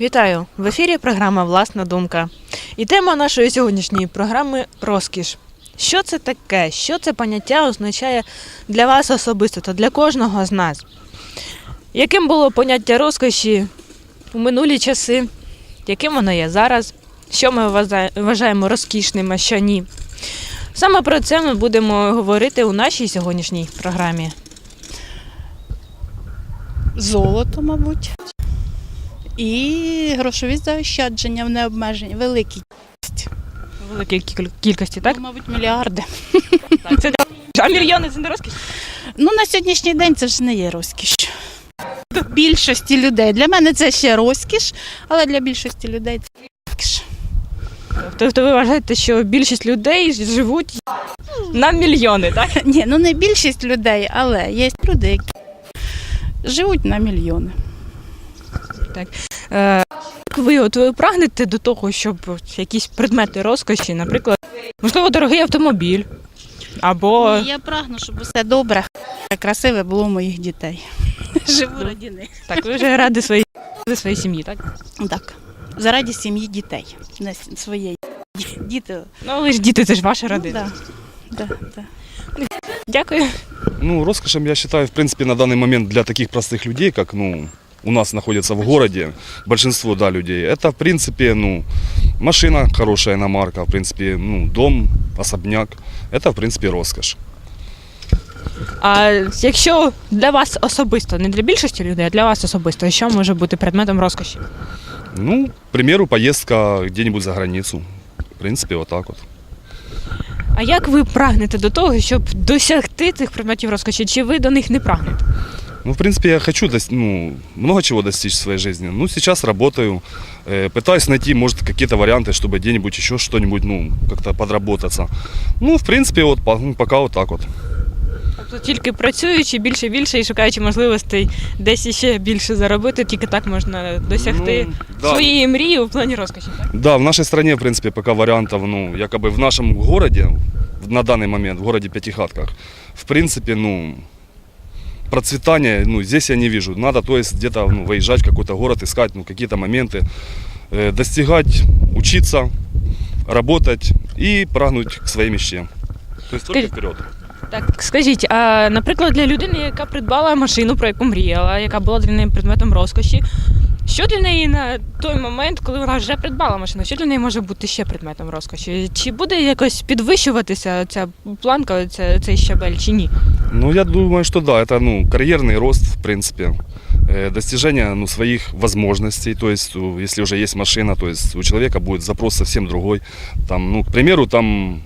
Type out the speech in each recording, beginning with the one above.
Вітаю! В ефірі програма Власна думка. І тема нашої сьогоднішньої програми розкіш. Що це таке? Що це поняття означає для вас особисто та для кожного з нас? Яким було поняття розкоші у минулі часи? Яким воно є зараз? Що ми вважаємо розкішним, а що ні? Саме про це ми будемо говорити у нашій сьогоднішній програмі. Золото, мабуть. І грошові заощадження в необмеженні, великі. Великій кількості, так? Ну, мабуть, мільярди. Так, це а мільйони це не розкіш? Ну, на сьогоднішній день це ж не є розкіш. Більшості людей. Для мене це ще розкіш, але для більшості людей це розкіш. Тобто ви вважаєте, що більшість людей живуть на мільйони, так? Ні, ну не більшість людей, але є люди, які живуть на мільйони. Е, як ви от ви прагнете до того, щоб якісь предмети розкоші, наприклад, можливо, дорогий автомобіль, або І я прагну, щоб усе добре, красиве було у моїх дітей. Живу родини. так, ви вже ради своїй своїй сім'ї, так? Так. Заради сім'ї дітей, не с- своєї. Діти. Ну, але ж діти, це ж ваша Ну, родина. да. Да, да. Дякую. Ну, роскошем я считаю, в принципе, на данный момент для таких простых людей, как, ну, у нас находится в городе, большинство, да, людей, это, в принципе, ну, машина хорошая иномарка, в принципе, ну, дом, особняк, это, в принципе, роскошь. А якщо для вас особисто, не для більшості людей, а для вас особисто, що може бути предметом розкоші? Ну, к примеру, поездка где-нибудь за границу. В принципе, вот так вот. А як ви прагнете до того, щоб досягти цих предметів розкоші? Чи ви до них не прагнете? Ну, в принципе, я хочу дос- ну, много чего достичь в своей жизни. Ну, сейчас работаю, э, пытаюсь найти, может, какие-то варианты, чтобы где-нибудь еще что-нибудь, ну, как-то подработаться. Ну, в принципе, вот по- ну, пока вот так вот. Тобто тільки працюючи більше і більше і шукаючи можливостей десь іще більше заробити, тільки так можна досягти Ну, да. своєї мрії у плані розкоші. Так? Да, в нашей стране, в принципе, пока вариантов, ну, якобы в нашем городе, в- на данный момент, в городе Пятихатках, в принципе, ну, процветания, ну, здесь я не вижу. Надо, то есть, где-то, ну, выезжать в какой-то город, искать, ну, какие-то моменты, э, достигать, учиться, работать и прагнуть к своей мечте. То есть только Скажи- вперед. так, скажіть, а наприклад, для людини, яка придбала машину, про яку мріяла, яка була для неї предметом розкоші, що для неї на той момент, коли вона вже придбала машину, що для неї може бути ще предметом розкоші? Чи буде якось підвищуватися ця планка, ця, цей щабель, чи ні? Ну, я думаю, что да, это, ну, карьерный рост, в принципе, э, достижение, ну, своих возможностей, то есть, если уже есть машина, то есть у человека будет запрос совсем другой, там, ну, к примеру, там,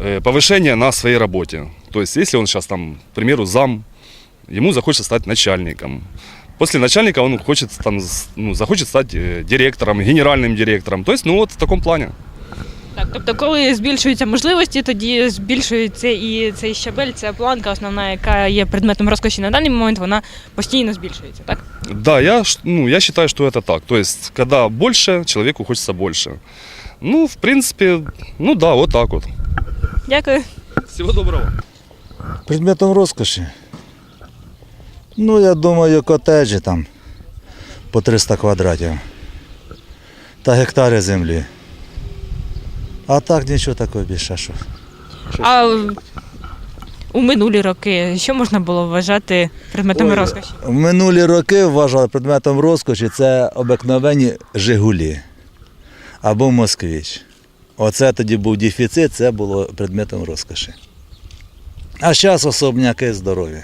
э, повышение на своей работе, то есть, если он сейчас, там, к примеру, зам, ему захочется стать начальником, После начальника он хочет, там, ну, захочет стать э, директором, генеральным директором. То есть, ну вот в таком плане. Так, тобто, коли збільшуються можливості, тоді збільшується і цей щабель, ця планка основна, яка є предметом розкоші на даний момент, вона постійно збільшується, так? Да, я, ну, я считаю, что это так. То есть, когда больше, человеку хочется больше. Ну, в принципе, ну да, вот так вот. Дякую. Всего доброго. Предметом розкоші. Ну, я думаю, котеджі там по 300 квадратів та гектари землі. А так нічого такого більше. Що. А у минулі роки що можна було вважати предметами Ой, розкоші? В минулі роки вважали предметом розкоші це обикновені Жигулі або Москвіч. Оце тоді був дефіцит, це було предметом розкоші. А зараз особняки здорові.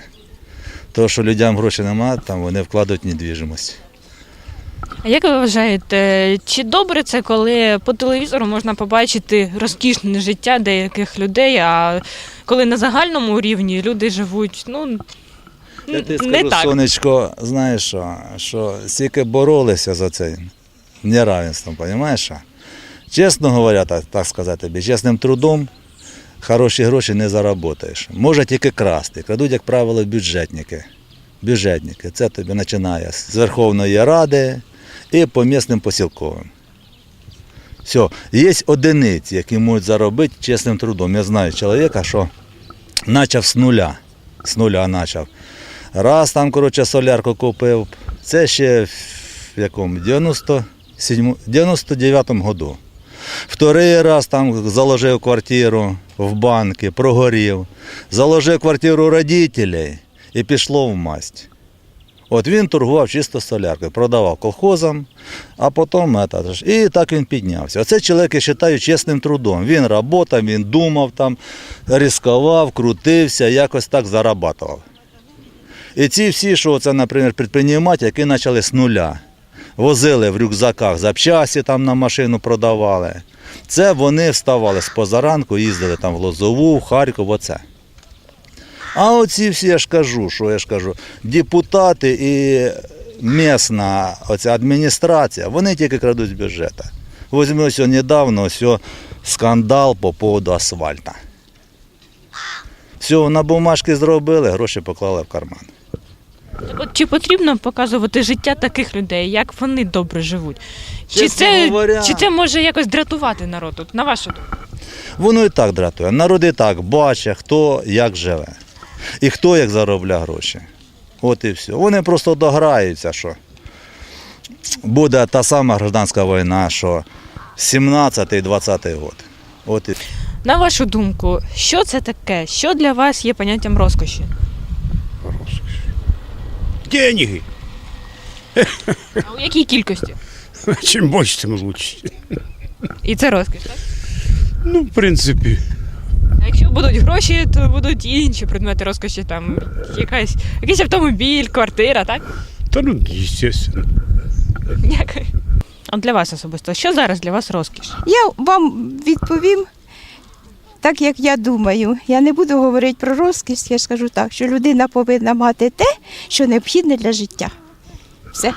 Тому що людям грошей немає, там вони вкладають в недвіжимость. А як ви вважаєте, чи добре це, коли по телевізору можна побачити розкішне життя деяких людей, а коли на загальному рівні люди живуть, ну Я тобі не скажу, так. сонечко, знаєш що, що стільки боролися за це неравенством, розумієш? Чесно говоря, так, так сказати тобі, чесним трудом хороші гроші не заработаєш. Може тільки красти. Крадуть, як правило, бюджетники. Бюджетники. Це тобі починає з Верховної Ради і по місним посілковим. Все, є одиниці, які можуть заробити чесним трудом. Я знаю чоловіка, що почав з нуля. З нуля почав. Раз там, коротше, солярку купив. Це ще в якому 97, 99 году. Вторий раз там заложив квартиру в банки, прогорів, заложив квартиру родителей і пішло в масть. От він торгував чисто соляркою, продавав колхозам, а потім і так він піднявся. Оце чоловік, я вважаю, чесним трудом. Він працював, він думав там, ризикував, крутився, якось так зарабатував. І ці всі, що це, наприклад, підприємці, які почали з нуля. Возили в рюкзаках запчасті там на машину продавали. Це вони вставали з позаранку, їздили там в Лозову, в Харків, оце. А оці всі, я ж кажу, що я ж кажу, депутати і місна оця адміністрація, вони тільки крадуть з бюджету. Возьми ось недавно ось скандал по поводу асфальта. Все, на бумажки зробили, гроші поклали в карман. От чи потрібно показувати життя таких людей, як вони добре живуть? Чи Чесно це, говоря- чи це може якось дратувати народ? От, на вашу думку? Воно і так дратує. Народ і так бачить, хто як живе. І хто як заробляє гроші. От і все. Вони просто дограються, що буде та сама гражданська війна, що 17-20 год. От і На вашу думку, що це таке? Що для вас є поняттям розкоші? Деньги. А у якій кількості? Чем больше, тем лучше. І це розкіш, так? Ну, в принципе, А якщо будуть гроші, то будуть і інші предмети розкоші, там якась, якийсь автомобіль, квартира, так? да ну, естественно. Дякую. А для вас особисто, що зараз для вас розкіш? Я вам відповім так, як я думаю. Я не буду говорити про розкіш, я скажу так, що людина повинна мати те, що необхідне для життя. Все.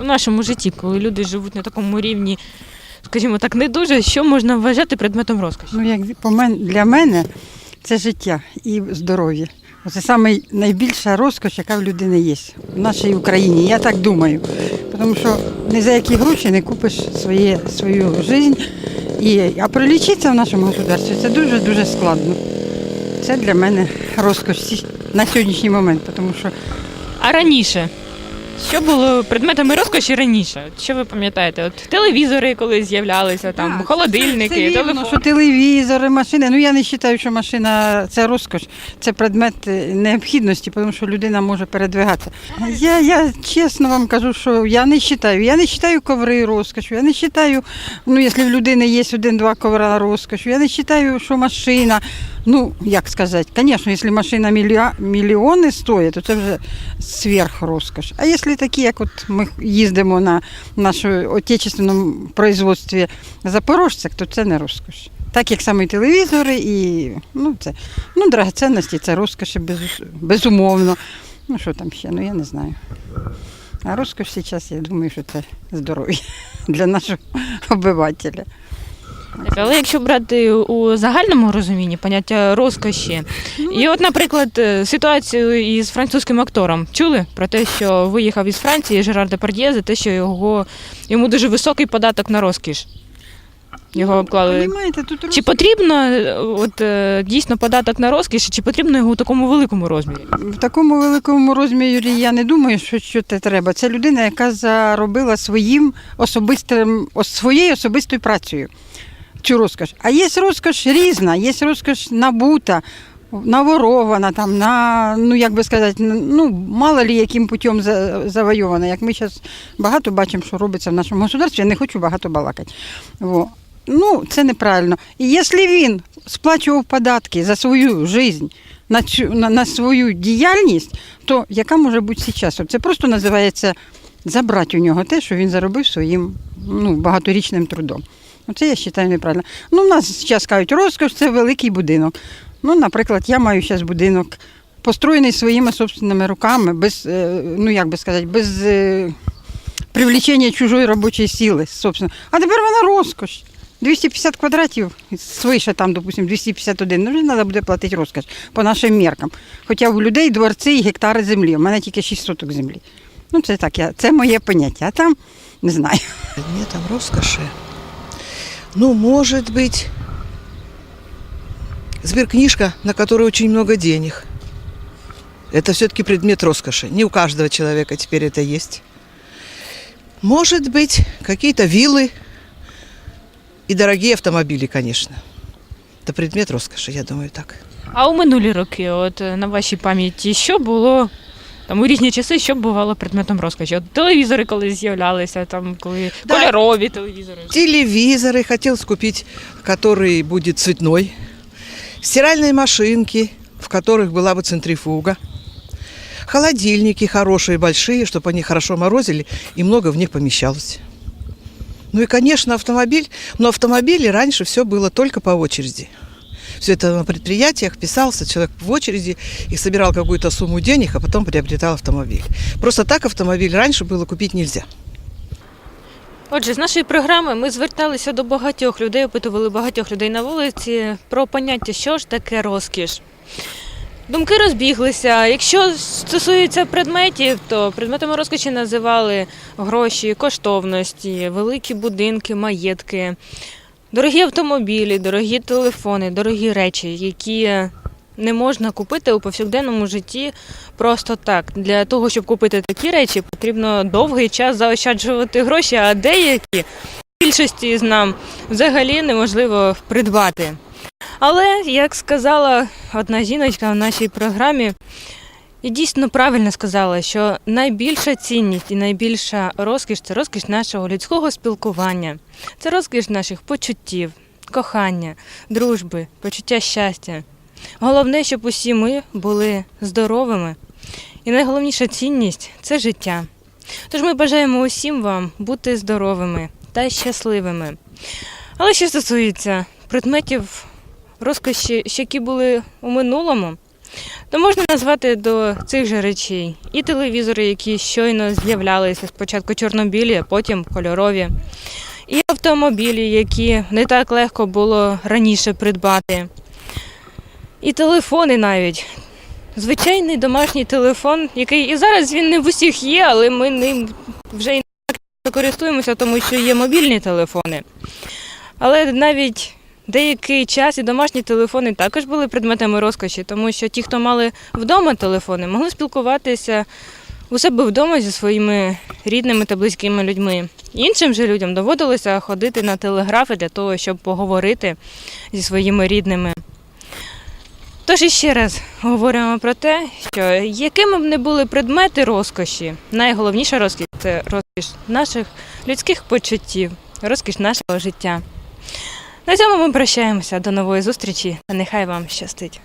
У нашому житті, коли люди живуть на такому рівні, скажімо так, не дуже, що можна вважати предметом розкоші? Ну, як по мен- для мене це життя і здоров'я. Це саме найбільша розкош, яка в людини є в нашій Україні. Я так думаю. Тому що ні за які гроші не купиш своє, свою життя. І, а пролічитися в нашому государстві це дуже-дуже складно. Це для мене розкош на сьогоднішній момент, тому що А раніше? Що було предметами розкоші раніше? От Що ви пам'ятаєте? От телевізори, коли з'являлися, там Так, холодильники, це, це вірно, телефон. що телевізори, машини. Ну я не вважаю, що машина це розкош, це предмет е, необхідності, тому що людина може передвигатися. Я, я чесно вам кажу, що я не вважаю. Я не вважаю коври розкошу, я не вважаю, ну якщо в людини є один-два ковра розкошу, я не вважаю, що машина. Ну, як сказати, звісно, якщо машина мільйони стоїть, то це вже сверх розкош. А якщо такі, як от ми їздимо на нашому отечественному производстві запорожцях, то це не розкош. Так як саме телевізори, і ну, це, ну, драгоцінності, це розкоші без, безумовно. Ну що там ще, ну я не знаю. А розкош зараз, я думаю, що це здоров'я для нашого обивателя. Так, але якщо брати у загальному розумінні поняття розкоші, і от, наприклад, е, ситуацію із французьким актором чули про те, що виїхав із Франції Жерар Депардьє за те, що його йому дуже високий податок на розкіш. Його обклали. Понімаєте, тут Чи потрібно е, от е, дійсно податок на розкіш, чи потрібно його у такому великому розмірі? В такому великому розмірі я не думаю, що, що це треба. Це людина, яка заробила своїм особистим, своєю особистою працею цю розкош. А є розкош різна, є розкош набута, наворована, там, на, ну як би сказати, ну мало лі яким путем завойована. Як ми зараз багато бачимо, що робиться в нашому государстві, я не хочу багато балакати. Во. Ну, це неправильно. І якщо він сплачував податки за свою життя, на, цю, на, на свою діяльність, то яка може бути зараз? Це просто називається забрати у нього те, що він заробив своїм ну, багаторічним трудом. Оце я вважаю неправильно. Ну, у нас зараз кажуть, розкош це великий будинок. Ну, наприклад, я маю зараз будинок, построєний своїми собственними руками, без, е, ну як би сказати, без е, привлечення чужої робочої сили. Собственно. А тепер вона розкош. 250 квадратів, свише там, допустим, 251, ну вже треба буде платити розкош по нашим меркам. Хоча у людей дворці і гектари землі, у мене тільки 6 соток землі. Ну, це так, я, це моє поняття, а там не знаю. Предметом роскоши. Ну, может быть, сберкнижка, на которой очень много денег. Это все-таки предмет роскоши. Не у каждого человека теперь это есть. Может быть, какие-то виллы и дорогие автомобили, конечно. Это предмет роскоши, я думаю, так. А у минулі роки, от е, на вашій пам'яті, що було там у різні часи, що бувало предметом розкоші? От телевізори колись з'являлися, там коли Да. кольорові телевізори. Телевизоры хотелось купить, который будет цветной. Стиральные машинки, в которых была бы центрифуга. Холодильники хорошие, большие, чтобы они хорошо морозили и много в них помещалось. Ну и, конечно, автомобиль. Но автомобили раньше все было только по очереди. Все это на предприятиях писался человек в очереди и собирал какую-то сумму денег, а потом приобретал автомобиль. Просто так автомобиль раньше было купить нельзя. Отже, з нашої програми ми зверталися до багатьох людей, опитували багатьох людей на вулиці про поняття, що ж таке розкіш. Думки розбіглися. Якщо стосується предметів, то предметами розкоші називали гроші, коштовності, великі будинки, маєтки, дорогі автомобілі, дорогі телефони, дорогі речі, які не можна купити у повсякденному житті просто так. Для того, щоб купити такі речі, потрібно довгий час заощаджувати гроші, а деякі більшості з нам взагалі неможливо придбати. Але, як сказала одна жіночка в нашій програмі, і дійсно правильно сказала, що найбільша цінність і найбільша розкіш це розкіш нашого людського спілкування, це розкіш наших почуттів, кохання, дружби, почуття щастя. Головне, щоб усі ми були здоровими. І найголовніша цінність це життя. Тож ми бажаємо усім вам бути здоровими та щасливими. Але що стосується предметів розкоші, які були у минулому, то можна назвати до цих же речей і телевізори, які щойно з'являлися спочатку чорнобілі, а потім кольорові, і автомобілі, які не так легко було раніше придбати, і телефони навіть. Звичайний домашній телефон, який і зараз він не в усіх є, але ми ним вже і не користуємося, тому що є мобільні телефони. Але навіть деякий час і домашні телефони також були предметами розкоші, тому що ті, хто мали вдома телефони, могли спілкуватися у себе вдома зі своїми рідними та близькими людьми. Іншим же людям доводилося ходити на телеграфи для того, щоб поговорити зі своїми рідними. Тож іще раз говоримо про те, що якими б не були предмети розкоші, найголовніша розкіш це розкіш наших людських почуттів, розкіш нашого життя. На цьому ми прощаємося. До нової зустрічі нехай вам щастить.